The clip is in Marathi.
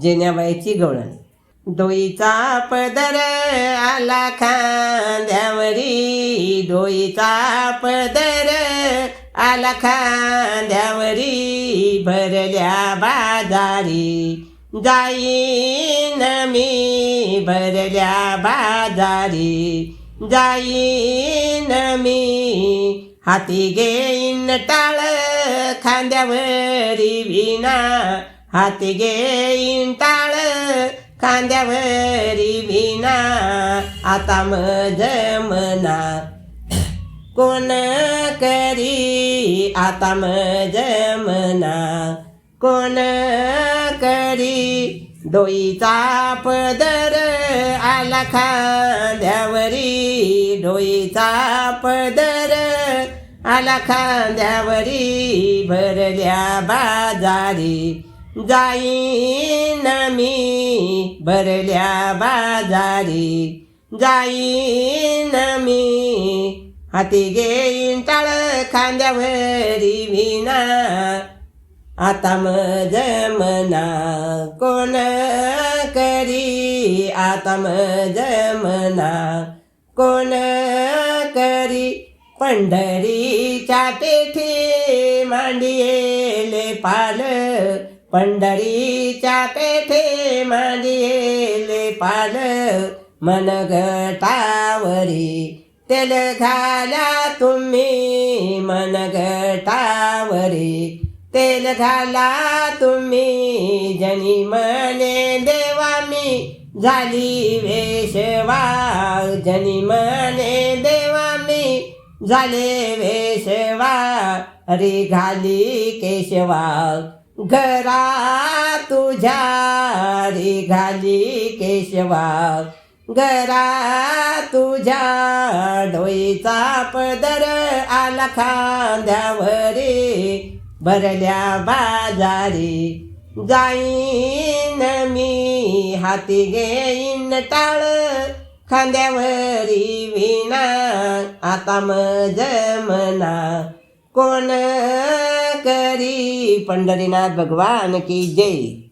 जिन्याबाईची गवळण. डोईचा पदर आला खांद्यावरी. डोईचा पदर आला खांद्यावरी. भरल्या बाजारी. जाईन मी भरल्या बाजारी. जाईन मी हाती घेईन टाळ. खांद्यावरी विना हाती घेईन टाळ खांद्यावरी विना आता मज मना. कोण करी आता मज मना. कोण करी डोईचा पदर आला खांद्यावरी डोईचा पदर. आला खांद्यावरी भरल्या बाजारी. जाईन मी भरल्या बाजारी. जाईन मी हाती घेईन टाळ खांद्यावरी विना आता मज मना कोण करी? आता मज मना कोण करी? पंढरीच्या पेठी मांडियेले पाल. पंढरीच्या पेठे मांडियेले पाल. मनगटावरी तेल घाला तुम्ही. मनगटावरी तेल घाला तुम्ही. जनी मने देवा मी झाली वेशवा जनी मने देवा झाले वेशवा रे घाली केशवा घरा तुझ्या रे घाली केशवा घरा तुझ्या डोईचा पदर आला खांद्यावरी. भरल्या बाजारी जाईन मी हाती घेईन टाळ खांद्यावरी. आता मज मना कोण करी पंढरीनाथ भगवान की जय